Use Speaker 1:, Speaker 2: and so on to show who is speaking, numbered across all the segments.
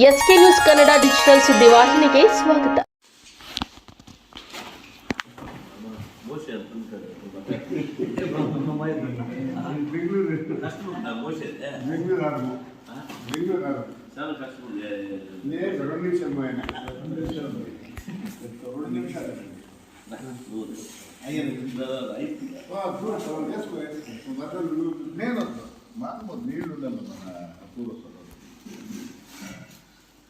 Speaker 1: S K news Kannada digital ಸುದ್ದಿವಾಹಿನಿಗೆ ಸ್ವಾಗತ
Speaker 2: ಬೆಂಗಳೂರು ಬೆಂಗಳೂರು నేను రెండు నిమిషం పోయినా రెండు నిమిషాలు నేను మాకు నీళ్ళు ఉండాలి మన పూర్వస్థలం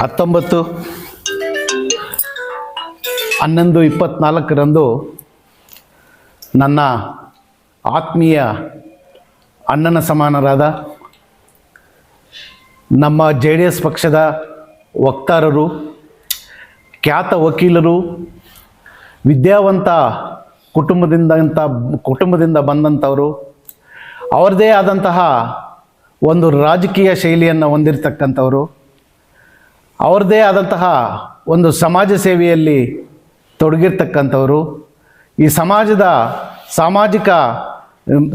Speaker 3: ಹತ್ತೊಂಬತ್ತು. ಹನ್ನೊಂದು ಇಪ್ಪತ್ತ್ನಾಲ್ಕರಂದು ನನ್ನ ಆತ್ಮೀಯ ಅಣ್ಣನ ಸಮಾನರಾದ ನಮ್ಮ ಜೆ ಡಿ ಎಸ್ ಪಕ್ಷದ ವಕ್ತಾರರು, ಖ್ಯಾತ ವಕೀಲರು, ವಿದ್ಯಾವಂತ ಕುಟುಂಬದಿಂದ ಕುಟುಂಬದಿಂದ ಬಂದಂಥವರು, ಅವರದೇ ಆದಂತಹ ಒಂದು ರಾಜಕೀಯ ಶೈಲಿಯನ್ನು ಹೊಂದಿರತಕ್ಕಂಥವರು ಅವ್ರದ್ದೇ ಆದಂತಹ ಒಂದು ಸಮಾಜ ಸೇವೆಯಲ್ಲಿ ತೊಡಗಿರ್ತಕ್ಕಂಥವರು. ಈ ಸಮಾಜದ ಸಾಮಾಜಿಕ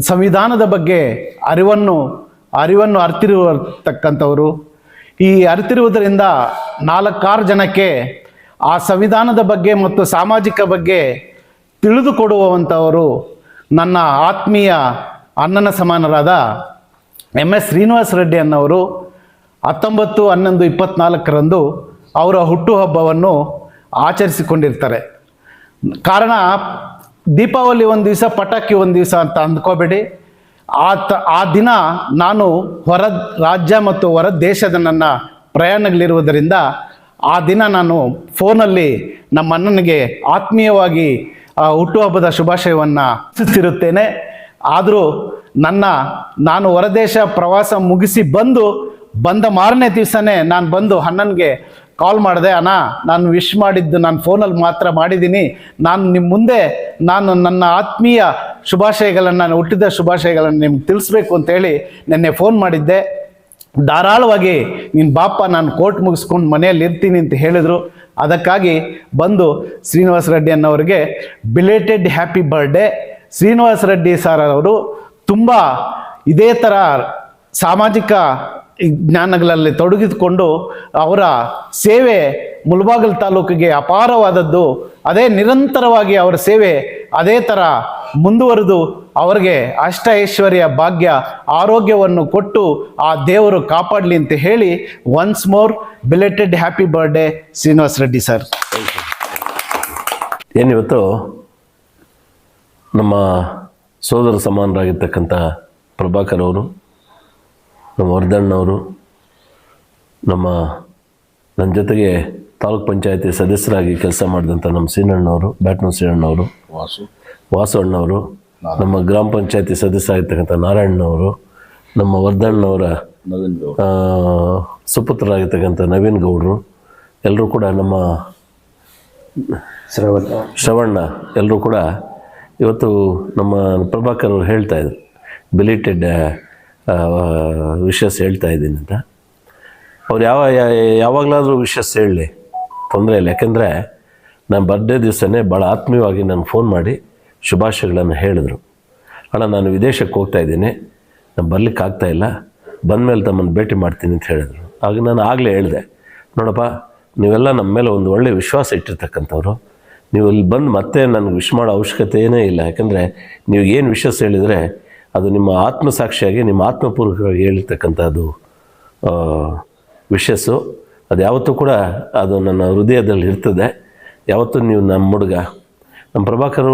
Speaker 3: ಸಂವಿಧಾನದ ಬಗ್ಗೆ ಅರಿವನ್ನು ಅರಿವನ್ನು ಅರ್ತಿರುವತಕ್ಕಂಥವರು. ಈ ಅರಿತಿರುವುದರಿಂದ ನಾಲ್ಕಾರು ಜನಕ್ಕೆ ಆ ಸಂವಿಧಾನದ ಬಗ್ಗೆ ಮತ್ತು ಸಾಮಾಜಿಕ ಬಗ್ಗೆ ತಿಳಿದುಕೊಡುವಂಥವರು ನನ್ನ ಆತ್ಮೀಯ ಅಣ್ಣನ ಸಮಾನರಾದ ಎಂ ಎಸ್ ಶ್ರೀನಿವಾಸ ರೆಡ್ಡಿ ಅನ್ನೋರು. ಹತ್ತೊಂಬತ್ತು, ಹನ್ನೊಂದು, ಇಪ್ಪತ್ನಾಲ್ಕರಂದು ಅವರ ಹುಟ್ಟುಹಬ್ಬವನ್ನು ಆಚರಿಸಿಕೊಂಡಿರ್ತಾರೆ. ಕಾರಣ, ದೀಪಾವಳಿ ಒಂದು ದಿವಸ, ಪಟಾಕಿ ಒಂದು ದಿವಸ ಅಂತ ಅಂದ್ಕೋಬೇಡಿ. ಆ ತ, ಆ ದಿನ ನಾನು ಹೊರ ರಾಜ್ಯ ಮತ್ತು ಹೊರ ದೇಶದ ನನ್ನ ಪ್ರಯಾಣಗಳಿರುವುದರಿಂದ ಆ ದಿನ ನಾನು ಫೋನಲ್ಲಿ ನಮ್ಮ ಅಣ್ಣನಿಗೆ ಆತ್ಮೀಯವಾಗಿ ಹುಟ್ಟುಹಬ್ಬದ ಶುಭಾಶಯವನ್ನು ಸುತ್ತಿರುತ್ತೇನೆ ಆದರೂ ನನ್ನ, ನಾನು ಹೊರದೇಶ ಪ್ರವಾಸ ಮುಗಿಸಿ ಬಂದು ಬಂದ ಮಾರನೇ ದಿವಸನೇ ನಾನು ಬಂದು ಅಣ್ಣನಿಗೆ ಕಾಲ್ ಮಾಡಿದೆ, ಅಣ್ಣ, ನಾನು ವಿಶ್ ಮಾಡಿದ್ದು ನಾನು ಫೋನಲ್ಲಿ ಮಾತ್ರ ಮಾಡಿದ್ದೀನಿ ನಾನು ನಿಮ್ಮ ಮುಂದೆ ನಾನು ನನ್ನ ಆತ್ಮೀಯ ಶುಭಾಶಯಗಳನ್ನು, ಹುಟ್ಟಿದ ಶುಭಾಶಯಗಳನ್ನು ನಿಮ್ಗೆ ತಿಳಿಸ್ಬೇಕು ಅಂತೇಳಿ ನಿನ್ನೆ ಫೋನ್ ಮಾಡಿದ್ದೆ. ಧಾರಾಳವಾಗಿ ನಿನ್ನ ಬಾಪ ನಾನು ಕೋರ್ಟ್ ಮುಗಿಸ್ಕೊಂಡು ಮನೆಯಲ್ಲಿ ಇರ್ತೀನಿ ಅಂತ ಹೇಳಿದರು. ಅದಕ್ಕಾಗಿ ಬಂದು Srinivasa Reddy ಅನ್ನೋರಿಗೆ belated happy birthday Srinivasa Reddy sir ಅವರು ತುಂಬ ಇದೇ ಥರ ಸಾಮಾಜಿಕ ಜ್ಞಾನಗಳಲ್ಲಿ ತೊಡಗಿಸಿಕೊಂಡು ಅವರ ಸೇವೆ ಮುಲ್ಬಾಗಲ್ ತಾಲೂಕಿಗೆ ಅಪಾರವಾದದ್ದು. ಅದೇ ನಿರಂತರವಾಗಿ ಅವರ ಸೇವೆ ಅದೇ ಥರ ಮುಂದುವರೆದು ಅವರಿಗೆ ಅಷ್ಟ ಐಶ್ವರ್ಯ ಭಾಗ್ಯ, ಆರೋಗ್ಯವನ್ನು ಕೊಟ್ಟು ಆ ದೇವರು ಕಾಪಾಡಲಿ ಅಂತ ಹೇಳಿ once more belated happy birthday Srinivas Reddy sir.
Speaker 4: ಏನಿವತ್ತು? ನಮ್ಮ ಸೋದರ ಸಮಾನರಾಗಿರ್ತಕ್ಕಂಥ ಪ್ರಭಾಕರ್ ಅವರು ನಮ್ಮ ವರ್ಧಣ್ಣವರು ನಮ್ಮ ನನ್ನ ಜೊತೆಗೆ ತಾಲೂಕ್ ಪಂಚಾಯತಿ ಸದಸ್ಯರಾಗಿ ಕೆಲಸ ಮಾಡಿದಂಥ ನಮ್ಮ ಸೀನಣ್ಣವರು ಬ್ಯಾಟ್ನೂರು ಸೀನಣ್ಣವರು
Speaker 2: ವಾಸು.
Speaker 4: ವಾಸು ಅಣ್ಣವರು ನಮ್ಮ ಗ್ರಾಮ ಪಂಚಾಯತಿ ಸದಸ್ಯರಾಗಿರ್ತಕ್ಕಂಥ ನಾರಾಯಣ್ಣವರು ನಮ್ಮ ವರ್ಧಣ್ಣವರ ಸುಪುತ್ರರಾಗಿರ್ತಕ್ಕಂಥ ನವೀನ್ ಗೌಡರು ಎಲ್ಲರೂ ಕೂಡ ನಮ್ಮ ಶ್ರವಣ್ಣ ಎಲ್ಲರೂ ಕೂಡ ಇವತ್ತು ನಮ್ಮ ಪ್ರಭಾಕರ್ ಅವರು ಹೇಳ್ತಾಯಿದ್ರು ಬಿಲಿಟೆಡ್ ವಿಷಸ್ ಹೇಳ್ತಾ ಇದ್ದೀನಿ ಅಂತ. ಅವ್ರು ಯಾವ ಯಾವಾಗಲಾದರೂ ವಿಷಸ್ ಹೇಳಲಿ ತೊಂದರೆ ಇಲ್ಲ. ಯಾಕೆಂದರೆ ನಾನು ಬರ್ಡೇ ದಿವಸನೇ ಭಾಳ ಆತ್ಮೀಯವಾಗಿ ನಾನು ಫೋನ್ ಮಾಡಿ ಶುಭಾಶಯಗಳನ್ನು ಹೇಳಿದರು. ಅಣ್ಣ, ನಾನು ವಿದೇಶಕ್ಕೆ ಹೋಗ್ತಾ ಇದ್ದೀನಿ. ನಾನು ಬರ್ಲಿಕ್ಕೆ ಆಗ್ತಾ ಇಲ್ಲ. ಬಂದಮೇಲೆ ತಮ್ಮನ್ನು ಭೇಟಿ ಮಾಡ್ತೀನಿ ಅಂತ ಹೇಳಿದರು. ಆಗ ನಾನು ಆಗಲೇ ಹೇಳಿದೆ, ನೋಡಪ್ಪ, ನೀವೆಲ್ಲ ನಮ್ಮ ಮೇಲೆ ಒಂದು ಒಳ್ಳೆಯ ವಿಶ್ವಾಸ ಇಟ್ಟಿರ್ತಕ್ಕಂಥವ್ರು. ನೀವು ಇಲ್ಲಿ ಬಂದು ಮತ್ತೆ ನನಗೆ ವಿಶ್ ಮಾಡೋ ಅವಶ್ಯಕತೆ ಏನೇ ಇಲ್ಲ. ಯಾಕಂದರೆ ನೀವು ಏನು ವಿಶ್ವಾಸ ಹೇಳಿದರೆ ಅದು ನಿಮ್ಮ ಆತ್ಮಸಾಕ್ಷಿಯಾಗಿ, ನಿಮ್ಮ ಆತ್ಮಪೂರ್ವಕವಾಗಿ ಹೇಳಿರ್ತಕ್ಕಂಥದ್ದು ವಿಶಸ್ಸು ಅದು ಯಾವತ್ತೂ ಕೂಡ ಅದು ನನ್ನ ಹೃದಯದಲ್ಲಿ ಇರ್ತದೆ. ಯಾವತ್ತೂ ನೀವು ನಮ್ಮ ಹುಡುಗ, ನಮ್ಮ ಪ್ರಭಾಕರ್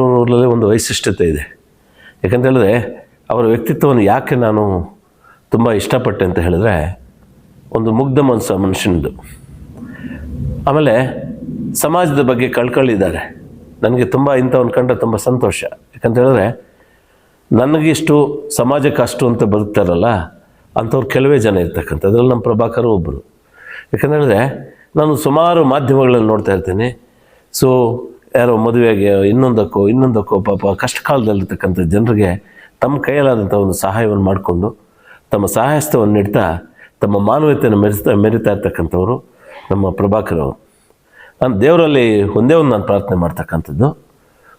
Speaker 4: ಒಂದು ವೈಶಿಷ್ಟ್ಯತೆ ಇದೆ. ಯಾಕಂತ ಹೇಳಿದ್ರೆ, ಅವರ ವ್ಯಕ್ತಿತ್ವವನ್ನು ಯಾಕೆ ನಾನು ತುಂಬ ಇಷ್ಟಪಟ್ಟೆ ಅಂತ ಹೇಳಿದ್ರೆ, ಒಂದು ಮುಗ್ಧ ಮನಸ್ಸು ಮನುಷ್ಯನದು ಆಮೇಲೆ ಸಮಾಜದ ಬಗ್ಗೆ ಕಳ್ಕೊಳ್ಳಿದ್ದಾರೆ. ನನಗೆ ತುಂಬ ಇಂಥವ್ನ ಕಂಡ್ರೆ ತುಂಬ ಸಂತೋಷ. ಯಾಕಂತ ಹೇಳಿದ್ರೆ ನನಗಿಷ್ಟು, ಸಮಾಜಕ್ಕೆ ಅಷ್ಟು ಅಂತ ಬದುಕ್ತಾರಲ್ಲ, ಅಂಥವ್ರು ಕೆಲವೇ ಜನ ಇರ್ತಕ್ಕಂಥ ಅದರಲ್ಲಿ ನಮ್ಮ ಪ್ರಭಾಕರ್ ಒಬ್ಬರು ಯಾಕಂತ ಹೇಳಿದ್ರೆ, ನಾನು ಸುಮಾರು ಮಾಧ್ಯಮಗಳಲ್ಲಿ ನೋಡ್ತಾ ಇರ್ತೀನಿ. ಸೊ ಯಾರೋ ಮದುವೆಗೆ, ಇನ್ನೊಂದಕ್ಕೋ ಇನ್ನೊಂದಕ್ಕೋ ಪಾಪ ಕಷ್ಟ ಕಾಲದಲ್ಲಿರ್ತಕ್ಕಂಥ ಜನರಿಗೆ ತಮ್ಮ ಕೈಯಲ್ಲಾದಂಥ ಒಂದು ಸಹಾಯವನ್ನು ಮಾಡಿಕೊಂಡು, ತಮ್ಮ ಸಹಾಯಸ್ಥವನ್ನು ನೀಡ್ತಾ, ತಮ್ಮ ಮಾನವೀಯತೆಯನ್ನು ಮೆರೆಸ್ತಾ, ಮೆರಿತಾ ಇರ್ತಕ್ಕಂಥವ್ರು ನಮ್ಮ ಪ್ರಭಾಕರ್ ಅವರು. ನಾನು ದೇವರಲ್ಲಿ ಒಂದೇ ಒಂದು ನಾನು ಪ್ರಾರ್ಥನೆ ಮಾಡ್ತಕ್ಕಂಥದ್ದು.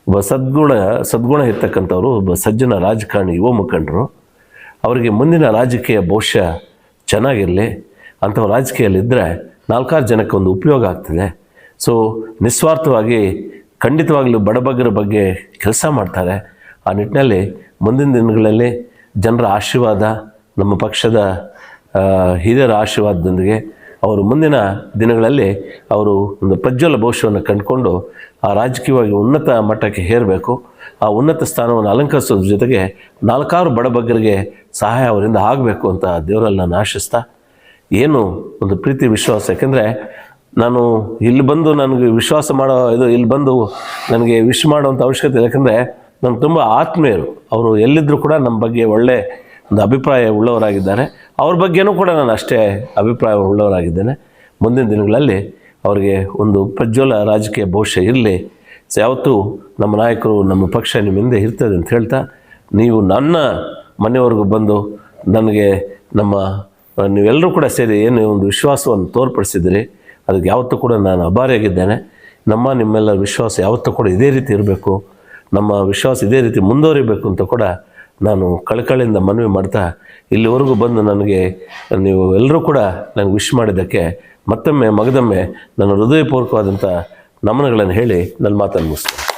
Speaker 4: ಒಬ್ಬ ಸದ್ಗುಣ ಸದ್ಗುಣ ಇರ್ತಕ್ಕಂಥವ್ರು ಒಬ್ಬ ಸಜ್ಜನ ರಾಜಕಾರಣಿ ಯುವ ಮುಖಂಡರು. ಅವರಿಗೆ ಮುಂದಿನ ರಾಜಕೀಯ ಭವಿಷ್ಯ ಚೆನ್ನಾಗಿರಲಿ. ಅಂಥವು ರಾಜಕೀಯದಲ್ಲಿದ್ದರೆ ನಾಲ್ಕಾರು ಜನಕ್ಕೆ ಒಂದು ಉಪಯೋಗ ಆಗ್ತದೆ. ಸೊ ನಿಸ್ವಾರ್ಥವಾಗಿ, ಖಂಡಿತವಾಗಲೂ ಬಡಬಗ್ಗರ ಬಗ್ಗೆ ಕೆಲಸ ಮಾಡ್ತಾರೆ. ಆ ನಿಟ್ಟಿನಲ್ಲಿ ಮುಂದಿನ ದಿನಗಳಲ್ಲಿ ಜನರ ಆಶೀರ್ವಾದ, ನಮ್ಮ ಪಕ್ಷದ ಹಿರಿಯರ ಆಶೀರ್ವಾದದೊಂದಿಗೆ ಅವರು ಮುಂದಿನ ದಿನಗಳಲ್ಲಿ ಅವರು ಒಂದು ಪ್ರಜ್ವಲ ಭವಿಷ್ಯವನ್ನು ಕಂಡುಕೊಂಡು ಆ ರಾಜಕೀಯವಾಗಿ ಉನ್ನತ ಮಟ್ಟಕ್ಕೆ ಹೇರಬೇಕು. ಆ ಉನ್ನತ ಸ್ಥಾನವನ್ನು ಅಲಂಕರಿಸೋದ್ರ ಜೊತೆಗೆ ನಾಲ್ಕಾರು ಬಡಬಗ್ಗರಿಗೆ ಸಹಾಯ ಅವರಿಂದ ಆಗಬೇಕು ಅಂತ ದೇವರಲ್ಲಿ ನಾನು ಆಶಿಸ್ತಾ, ಏನು ಒಂದು ಪ್ರೀತಿ ವಿಶ್ವಾಸ. ಯಾಕೆಂದರೆ ನಾನು ಇಲ್ಲಿ ಬಂದು ನನಗೆ ವಿಶ್ವಾಸ ಮಾಡೋ ಇದು ಇಲ್ಲಿ ಬಂದು ನನಗೆ ವಿಶ್ ಮಾಡೋವಂಥ ಅವಶ್ಯಕತೆ ಇಲ್ಲ. ಯಾಕಂದರೆ ನಾನು ತುಂಬ ಆತ್ಮೀಯರು. ಅವರು ಎಲ್ಲಿದ್ದರೂ ಕೂಡ ನಮ್ಮ ಬಗ್ಗೆ ಒಳ್ಳೆ ಒಂದು ಅಭಿಪ್ರಾಯ ಉಳ್ಳವರಾಗಿದ್ದಾರೆ. ಅವ್ರ ಬಗ್ಗೆನೂ ಕೂಡ ನಾನು ಅಷ್ಟೇ ಅಭಿಪ್ರಾಯ ಉಳ್ಳವರಾಗಿದ್ದೇನೆ. ಮುಂದಿನ ದಿನಗಳಲ್ಲಿ ಅವರಿಗೆ ಒಂದು ಪ್ರಜ್ವಲ ರಾಜಕೀಯ ಭವಿಷ್ಯ ಇರಲಿ. ಯಾವತ್ತೂ ನಮ್ಮ ನಾಯಕರು ನಮ್ಮ ಪಕ್ಷ ನಿಮ್ಮ ಹಿಂದೆ ಇರ್ತದೆ ಅಂತ ಹೇಳ್ತಾ, ನೀವು ನನ್ನ ಮನೆಯವರೆಗೂ ಬಂದು ನನಗೆ ನಮ್ಮ, ನೀವೆಲ್ಲರೂ ಕೂಡ ಸೇರಿ ಏನು ಒಂದು ವಿಶ್ವಾಸವನ್ನು ತೋರ್ಪಡಿಸಿದಿರಿ ಅದಕ್ಕೆ ಯಾವತ್ತೂ ಕೂಡ ನಾನು ಅಭಾರಿಯಾಗಿದ್ದೇನೆ. ನಮ್ಮ ನಿಮ್ಮೆಲ್ಲರ ವಿಶ್ವಾಸ ಯಾವತ್ತೂ ಕೂಡ ಇದೇ ರೀತಿ ಇರಬೇಕು. ನಮ್ಮ ವಿಶ್ವಾಸ ಇದೇ ರೀತಿ ಮುಂದುವರಿಬೇಕು ಅಂತ ಕೂಡ ನಾನು ಕಳಕಳಿಯಿಂದ ಮನವಿ ಮಾಡ್ತಾ ಇಲ್ಲಿವರೆಗೂ ಬಂದು ನನಗೆ ನೀವು ಎಲ್ಲರೂ ಕೂಡ ನನಗೆ ವಿಶ್ ಮಾಡಿದ್ದಕ್ಕೆ ಮತ್ತೊಮ್ಮೆ ಮಗದೊಮ್ಮೆ ನನ್ನ ಹೃದಯಪೂರ್ವಕವಾದಂಥ ನಮನಗಳನ್ನು ಹೇಳಿ ನನ್ನ ಮಾತನ್ನು ಮುಗಿಸ್ತೇನೆ.